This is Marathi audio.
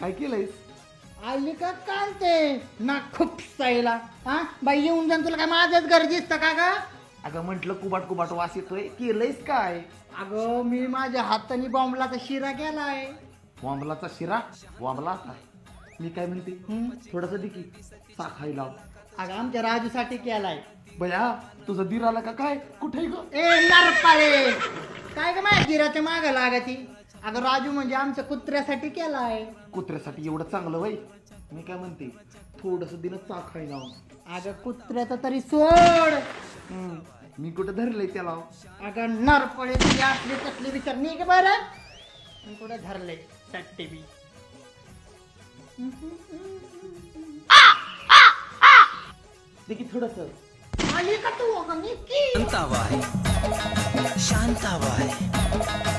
काय केलंयस? आली का काल ते? ना खूप साईला हा? बाई येऊन जाऊन तुला काय माझ्याच घरी दिसतं का ग? अगं म्हंटल कुबाट कुबाट वास येतोय. केलंयस काय? अगं मी माझ्या हाताने बॉम्बलाचा शिरा केलाय. वांबलाचा शिरा? वांबला असा मी काय म्हणते. थोडस दे की. साखाई लाव. अगं आमच्या राजूसाठी केलाय. बया तुझा दीर आला का काय? कुठे ग? ए नरपाळे! काय ग माझ्या जिराच्या माग लागती? अगं राजू म्हणजे आमच्या कुत्र्यासाठी केलाय कुत्र्यासाठी एवढं चांगलं वय? मी काय म्हणते थोडस दिन चाखाई लाव अगं कुत्र्याचं तरी सोड. हम्म, मी कुठं धरलंय त्याला? अगं नरपळे तुझी असली कसली विचार. निघ बरं. मी कुठं धरलंय? सट्टी बी. की थोडस. आली का तू? अगं निघ की. शांताबाई शांताबाई